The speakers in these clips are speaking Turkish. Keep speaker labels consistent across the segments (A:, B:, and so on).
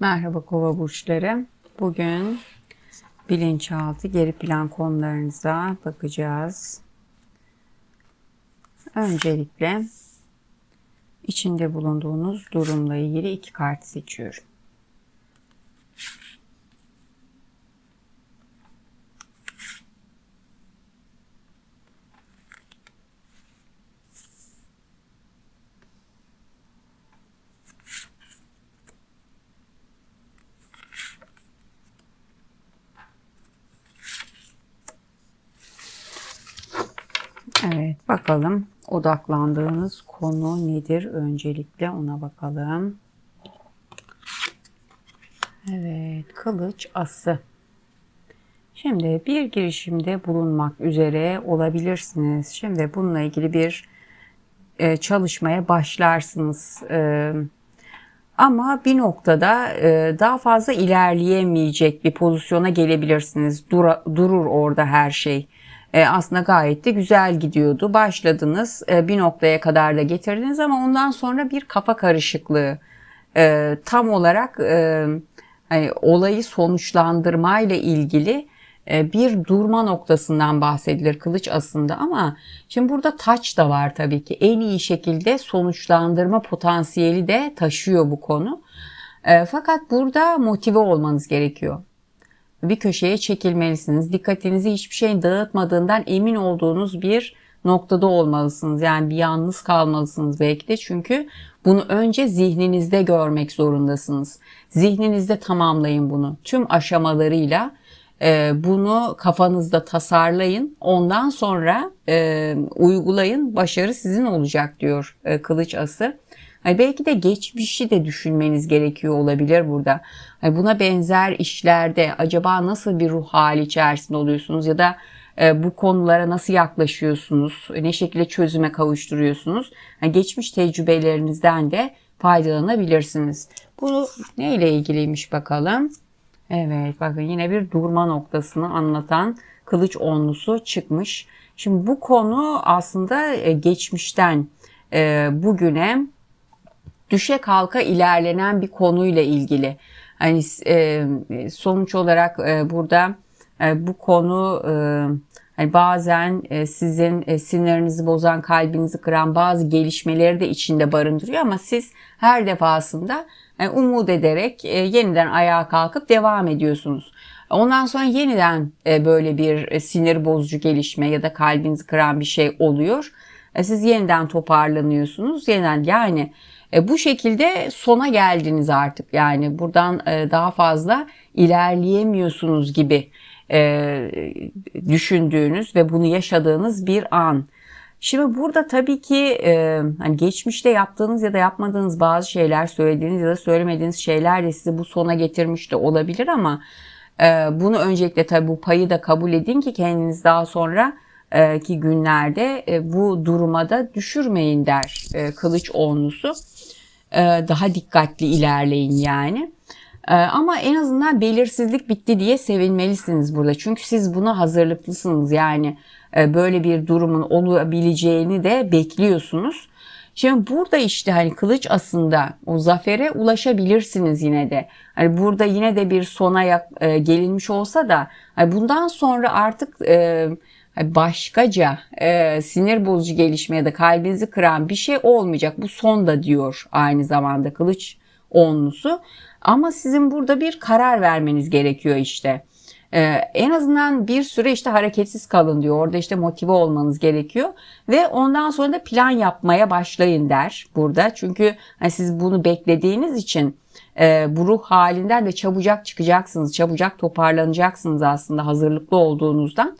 A: Merhaba kova burçları. Bugün bilinçaltı geri plan konularınıza bakacağız. Öncelikle içinde bulunduğunuz durumla ilgili iki kart seçiyorum. Evet bakalım odaklandığınız konu nedir öncelikle ona bakalım. Evet kılıç ası. Şimdi bir girişimde bulunmak üzere olabilirsiniz. Şimdi bununla ilgili bir e, çalışmaya başlarsınız. E, ama bir noktada e, daha fazla ilerleyemeyecek bir pozisyona gelebilirsiniz. Dura, durur orada her şey. E, aslında gayet de güzel gidiyordu. Başladınız e, bir noktaya kadar da getirdiniz ama ondan sonra bir kafa karışıklığı e, tam olarak e, hani olayı sonuçlandırmayla ilgili e, bir durma noktasından bahsedilir kılıç aslında ama şimdi burada taç da var tabii ki en iyi şekilde sonuçlandırma potansiyeli de taşıyor bu konu. E, fakat burada motive olmanız gerekiyor bir köşeye çekilmelisiniz. Dikkatinizi hiçbir şey dağıtmadığından emin olduğunuz bir noktada olmalısınız. Yani bir yalnız kalmalısınız belki de çünkü bunu önce zihninizde görmek zorundasınız. Zihninizde tamamlayın bunu. Tüm aşamalarıyla e, bunu kafanızda tasarlayın. Ondan sonra e, uygulayın. Başarı sizin olacak diyor e, Kılıç Ası. Hani belki de geçmişi de düşünmeniz gerekiyor olabilir burada. Hani buna benzer işlerde acaba nasıl bir ruh hali içerisinde oluyorsunuz ya da e, bu konulara nasıl yaklaşıyorsunuz, ne şekilde çözüme kavuşturuyorsunuz. Yani geçmiş tecrübelerinizden de faydalanabilirsiniz. Bu neyle ilgiliymiş bakalım. Evet bakın yine bir durma noktasını anlatan kılıç onlusu çıkmış. Şimdi bu konu aslında e, geçmişten e, bugüne düşe kalka ilerlenen bir konuyla ilgili. Hani e, sonuç olarak e, burada e, bu konu e, hani bazen e, sizin e, sinirinizi bozan, kalbinizi kıran bazı gelişmeleri de içinde barındırıyor ama siz her defasında e, umut ederek e, yeniden ayağa kalkıp devam ediyorsunuz. Ondan sonra yeniden e, böyle bir e, sinir bozucu gelişme ya da kalbinizi kıran bir şey oluyor. E, siz yeniden toparlanıyorsunuz. Yeniden yani e, bu şekilde sona geldiniz artık. Yani buradan e, daha fazla ilerleyemiyorsunuz gibi e, düşündüğünüz ve bunu yaşadığınız bir an. Şimdi burada tabii ki hani geçmişte yaptığınız ya da yapmadığınız bazı şeyler, söylediğiniz ya da söylemediğiniz şeyler de sizi bu sona getirmiş de olabilir ama bunu öncelikle tabii bu payı da kabul edin ki kendiniz daha sonra ki günlerde bu duruma da düşürmeyin der kılıç onlusu. Daha dikkatli ilerleyin yani. Ama en azından belirsizlik bitti diye sevinmelisiniz burada. Çünkü siz buna hazırlıklısınız yani böyle bir durumun olabileceğini de bekliyorsunuz. Şimdi burada işte hani kılıç aslında o zafere ulaşabilirsiniz yine de. Hani burada yine de bir sona gelinmiş olsa da hani bundan sonra artık başkaca e, sinir bozucu gelişme ya da kalbinizi kıran bir şey olmayacak. Bu son da diyor aynı zamanda kılıç onlusu. Ama sizin burada bir karar vermeniz gerekiyor işte. Ee, en azından bir süre işte hareketsiz kalın diyor. Orada işte motive olmanız gerekiyor. Ve ondan sonra da plan yapmaya başlayın der burada. Çünkü hani siz bunu beklediğiniz için e, bu ruh halinden de çabucak çıkacaksınız. Çabucak toparlanacaksınız aslında hazırlıklı olduğunuzdan.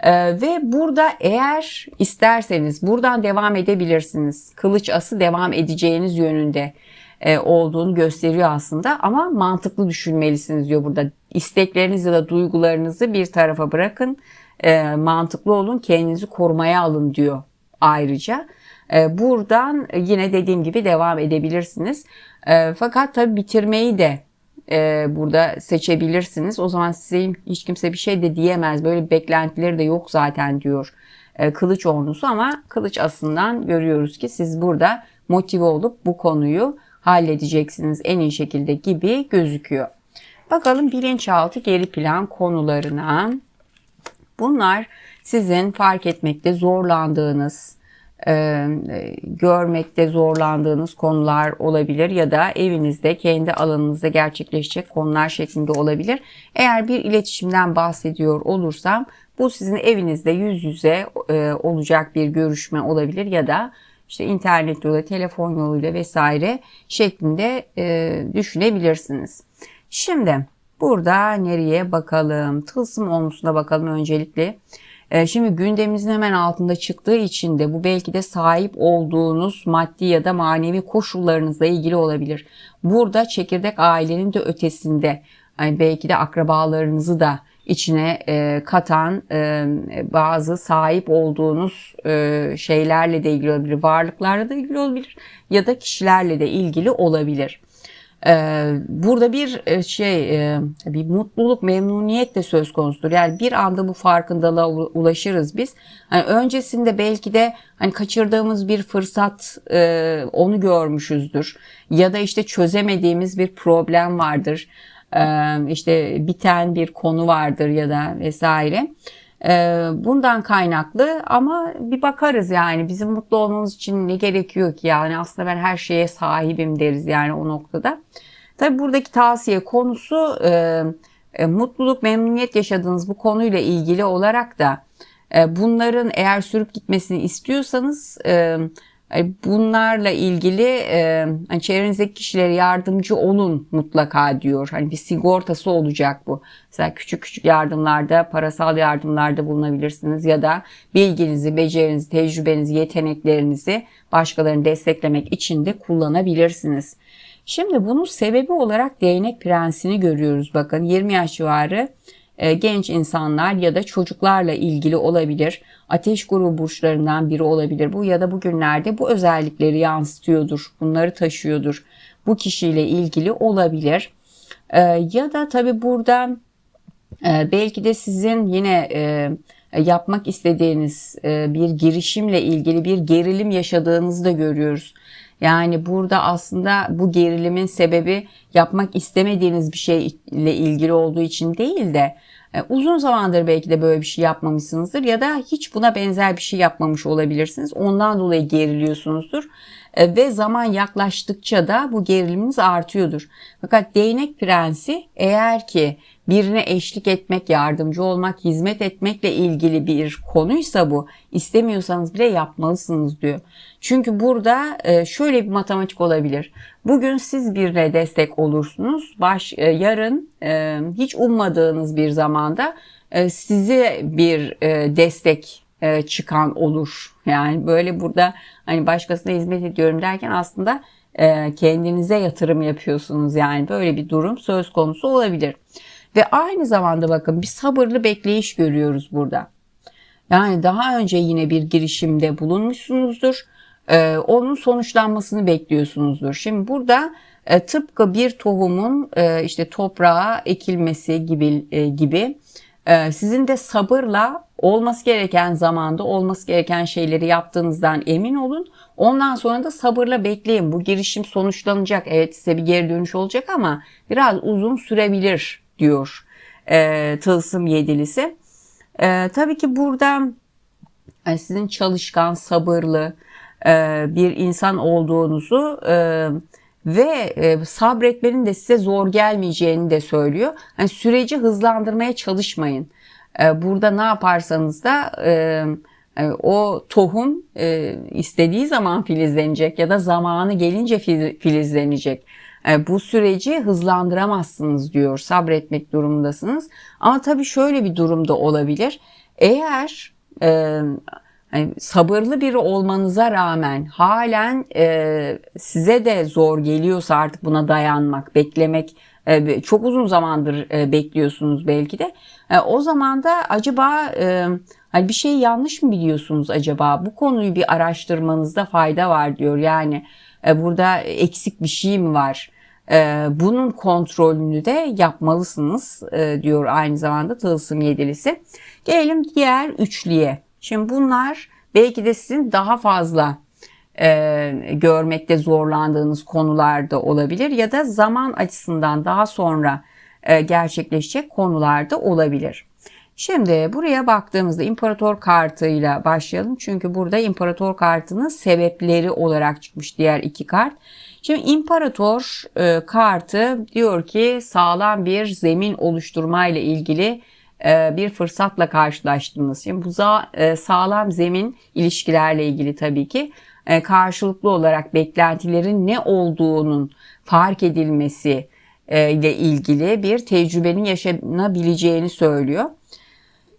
A: Ee, ve burada eğer isterseniz buradan devam edebilirsiniz. Kılıç ası devam edeceğiniz yönünde e, olduğunu gösteriyor aslında ama mantıklı düşünmelisiniz diyor burada. İsteklerinizi ya da duygularınızı bir tarafa bırakın. E, mantıklı olun, kendinizi korumaya alın diyor ayrıca. E, buradan yine dediğim gibi devam edebilirsiniz. Fakat tabii bitirmeyi de e, burada seçebilirsiniz. O zaman size hiç kimse bir şey de diyemez. Böyle beklentileri de yok zaten diyor e, kılıç ordusu ama kılıç aslından görüyoruz ki siz burada motive olup bu konuyu halledeceksiniz en iyi şekilde gibi gözüküyor. Bakalım bilinçaltı geri plan konularına. Bunlar sizin fark etmekte zorlandığınız, e, görmekte zorlandığınız konular olabilir ya da evinizde kendi alanınızda gerçekleşecek konular şeklinde olabilir. Eğer bir iletişimden bahsediyor olursam bu sizin evinizde yüz yüze e, olacak bir görüşme olabilir ya da işte internet yolu, telefon yoluyla vesaire şeklinde e, düşünebilirsiniz. Şimdi burada nereye bakalım? Tılsım olmuşuna bakalım öncelikle. E, şimdi gündemimizin hemen altında çıktığı için de bu belki de sahip olduğunuz maddi ya da manevi koşullarınızla ilgili olabilir. Burada çekirdek ailenin de ötesinde yani belki de akrabalarınızı da içine e, katan e, bazı sahip olduğunuz e, şeylerle de ilgili olabilir, varlıklarla da ilgili olabilir ya da kişilerle de ilgili olabilir. Ee, burada bir e, şey e, bir mutluluk memnuniyet de söz konusudur. Yani bir anda bu farkındalığa ulaşırız biz. Hani öncesinde belki de hani kaçırdığımız bir fırsat e, onu görmüşüzdür. Ya da işte çözemediğimiz bir problem vardır. işte biten bir konu vardır ya da vesaire. Bundan kaynaklı ama bir bakarız yani bizim mutlu olmamız için ne gerekiyor ki yani aslında ben her şeye sahibim deriz yani o noktada. Tabi buradaki tavsiye konusu e, e, mutluluk, memnuniyet yaşadığınız bu konuyla ilgili olarak da e, bunların eğer sürüp gitmesini istiyorsanız bunlarla ilgili e, hani çevrenizdeki kişilere yardımcı olun mutlaka diyor. Hani bir sigortası olacak bu. Mesela küçük küçük yardımlarda, parasal yardımlarda bulunabilirsiniz ya da bilginizi, becerinizi, tecrübenizi, yeteneklerinizi başkalarını desteklemek için de kullanabilirsiniz. Şimdi bunun sebebi olarak değnek prensini görüyoruz. Bakın 20 yaş civarı genç insanlar ya da çocuklarla ilgili olabilir. Ateş grubu burçlarından biri olabilir bu ya da bugünlerde bu özellikleri yansıtıyordur. Bunları taşıyordur. Bu kişiyle ilgili olabilir. E, ya da tabi burada e, belki de sizin yine yapmak istediğiniz bir girişimle ilgili bir gerilim yaşadığınızı da görüyoruz. Yani burada aslında bu gerilimin sebebi yapmak istemediğiniz bir şeyle ilgili olduğu için değil de e, uzun zamandır belki de böyle bir şey yapmamışsınızdır ya da hiç buna benzer bir şey yapmamış olabilirsiniz. Ondan dolayı geriliyorsunuzdur e, ve zaman yaklaştıkça da bu geriliminiz artıyordur. Fakat değnek prensi eğer ki birine eşlik etmek, yardımcı olmak, hizmet etmekle ilgili bir konuysa bu istemiyorsanız bile yapmalısınız diyor. Çünkü burada e, şöyle bir matematik olabilir. Bugün siz birine destek olursunuz. Baş, e, yarın e, hiç ummadığınız bir zamanda size bir destek çıkan olur. Yani böyle burada hani başkasına hizmet ediyorum derken aslında kendinize yatırım yapıyorsunuz. Yani böyle bir durum söz konusu olabilir. Ve aynı zamanda bakın bir sabırlı bekleyiş görüyoruz burada. Yani daha önce yine bir girişimde bulunmuşsunuzdur. Ee, onun sonuçlanmasını bekliyorsunuzdur. Şimdi burada e, tıpkı bir tohumun e, işte toprağa ekilmesi gibi e, gibi e, sizin de sabırla olması gereken zamanda olması gereken şeyleri yaptığınızdan emin olun. Ondan sonra da sabırla bekleyin. Bu girişim sonuçlanacak. Evet size bir geri dönüş olacak ama biraz uzun sürebilir diyor e, Tılsım Yedilisi. E, tabii ki burada sizin çalışkan, sabırlı e, bir insan olduğunuzu e, ve e, sabretmenin de size zor gelmeyeceğini de söylüyor. Yani süreci hızlandırmaya çalışmayın. E, burada ne yaparsanız da e, e o tohum e, istediği zaman filizlenecek ya da zamanı gelince filizlenecek. E, bu süreci hızlandıramazsınız diyor. Sabretmek durumundasınız. Ama tabii şöyle bir durumda olabilir. Eğer e, yani sabırlı biri olmanıza rağmen halen e, size de zor geliyorsa artık buna dayanmak, beklemek e, çok uzun zamandır e, bekliyorsunuz belki de. E, o zaman da acaba e, hani bir şey yanlış mı biliyorsunuz acaba? Bu konuyu bir araştırmanızda fayda var diyor. Yani e, burada eksik bir şey mi var? Ee, bunun kontrolünü de yapmalısınız e, diyor aynı zamanda tılsım yedilisi. Gelelim diğer üçlüye. Şimdi bunlar belki de sizin daha fazla e, görmekte zorlandığınız konularda olabilir ya da zaman açısından daha sonra e, gerçekleşecek konularda olabilir. Şimdi buraya baktığımızda imparator kartıyla başlayalım. Çünkü burada imparator kartının sebepleri olarak çıkmış diğer iki kart. Şimdi imparator e, kartı diyor ki sağlam bir zemin oluşturma ile ilgili e, bir fırsatla karşılaştınız. Şimdi bu e, sağlam zemin ilişkilerle ilgili tabii ki e, karşılıklı olarak beklentilerin ne olduğunun fark edilmesi ile ilgili bir tecrübenin yaşanabileceğini söylüyor.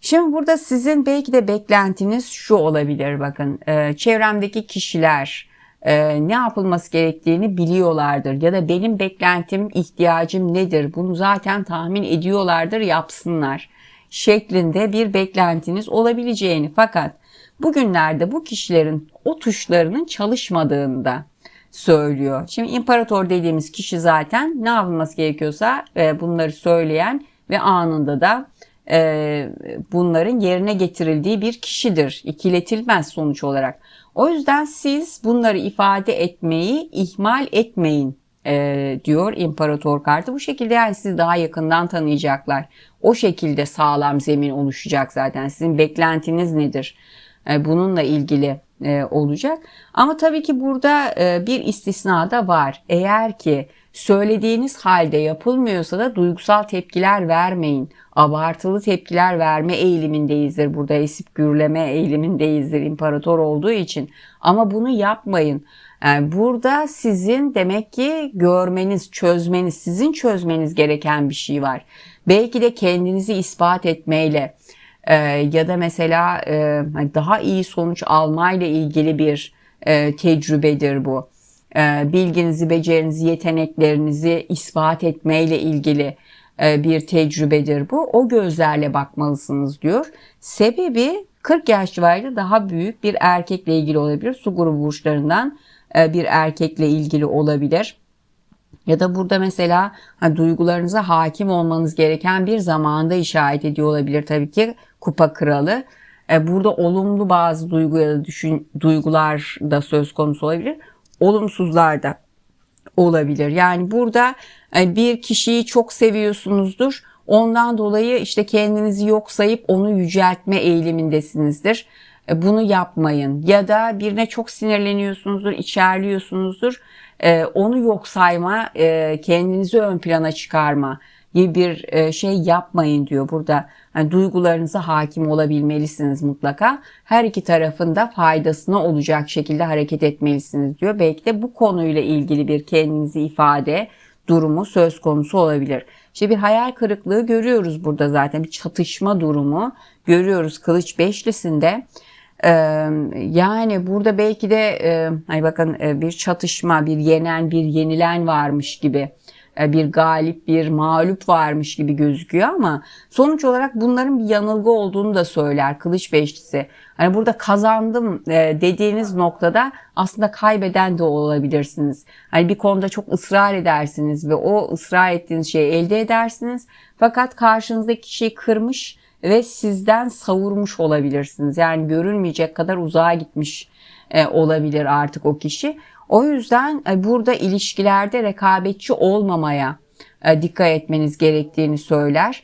A: Şimdi burada sizin belki de beklentiniz şu olabilir bakın çevremdeki kişiler e, ne yapılması gerektiğini biliyorlardır ya da benim beklentim ihtiyacım nedir bunu zaten tahmin ediyorlardır yapsınlar şeklinde bir beklentiniz olabileceğini fakat bugünlerde bu kişilerin o tuşlarının çalışmadığında söylüyor. Şimdi imparator dediğimiz kişi zaten ne yapılması gerekiyorsa e, bunları söyleyen ve anında da e, bunların yerine getirildiği bir kişidir. İkiletilmez sonuç olarak. O yüzden siz bunları ifade etmeyi ihmal etmeyin e, diyor imparator kartı. Bu şekilde yani sizi daha yakından tanıyacaklar. O şekilde sağlam zemin oluşacak zaten. Sizin beklentiniz nedir? E, bununla ilgili e, olacak. Ama tabii ki burada e, bir istisna da var. Eğer ki söylediğiniz halde yapılmıyorsa da duygusal tepkiler vermeyin. Abartılı tepkiler verme eğilimindeyizdir. Burada esip gürleme eğilimindeyizdir imparator olduğu için. Ama bunu yapmayın. Yani burada sizin demek ki görmeniz, çözmeniz, sizin çözmeniz gereken bir şey var. Belki de kendinizi ispat etmeyle e, ya da mesela e, daha iyi sonuç almayla ilgili bir e, tecrübedir bu. E, bilginizi, becerinizi, yeteneklerinizi ispat etmeyle ilgili e, bir tecrübedir bu. O gözlerle bakmalısınız diyor. Sebebi 40 yaş civarında daha büyük bir erkekle ilgili olabilir. Su grubu burçlarından e, bir erkekle ilgili olabilir. Ya da burada mesela hani, duygularınıza hakim olmanız gereken bir zamanda işaret ediyor olabilir tabii ki kupa kralı. E, burada olumlu bazı duygu ya da düşün, duygular da söz konusu olabilir. Olumsuzlar da olabilir. Yani burada e, bir kişiyi çok seviyorsunuzdur. Ondan dolayı işte kendinizi yok sayıp onu yüceltme eğilimindesinizdir. E, bunu yapmayın. Ya da birine çok sinirleniyorsunuzdur, içerliyorsunuzdur. E, onu yok sayma, e, kendinizi ön plana çıkarma gibi bir şey yapmayın diyor burada. Yani duygularınıza hakim olabilmelisiniz mutlaka. Her iki tarafında faydasına olacak şekilde hareket etmelisiniz diyor. Belki de bu konuyla ilgili bir kendinizi ifade durumu söz konusu olabilir. İşte bir hayal kırıklığı görüyoruz burada zaten bir çatışma durumu görüyoruz kılıç beşlisinde. Yani burada belki de hani bakın bir çatışma, bir yenen, bir yenilen varmış gibi bir galip, bir mağlup varmış gibi gözüküyor ama sonuç olarak bunların bir yanılgı olduğunu da söyler Kılıç Beşlisi. Hani burada kazandım dediğiniz noktada aslında kaybeden de olabilirsiniz. Hani bir konuda çok ısrar edersiniz ve o ısrar ettiğiniz şeyi elde edersiniz. Fakat karşınızdaki kişiyi kırmış ve sizden savurmuş olabilirsiniz. Yani görülmeyecek kadar uzağa gitmiş e, olabilir artık o kişi. O yüzden e, burada ilişkilerde rekabetçi olmamaya e, dikkat etmeniz gerektiğini söyler.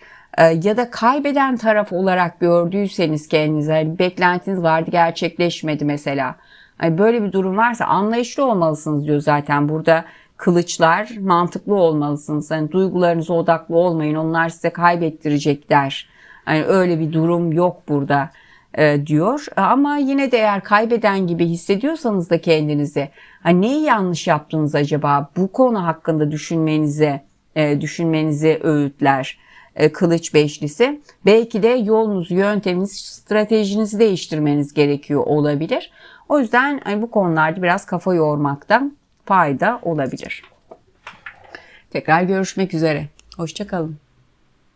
A: Ya da kaybeden taraf olarak gördüyseniz kendinize yani beklentiniz vardı gerçekleşmedi mesela. Yani böyle bir durum varsa anlayışlı olmalısınız diyor zaten burada kılıçlar mantıklı olmalısınız. Yani duygularınıza odaklı olmayın onlar size kaybettirecekler yani öyle bir durum yok burada e, diyor. Ama yine de eğer kaybeden gibi hissediyorsanız da kendinizi hani neyi yanlış yaptınız acaba bu konu hakkında düşünmenize e, düşünmenizi öğütler e, kılıç beşlisi. Belki de yolunuzu, yönteminizi, stratejinizi değiştirmeniz gerekiyor olabilir. O yüzden hani bu konularda biraz kafa yormakta fayda olabilir. Tekrar görüşmek üzere. Hoşçakalın.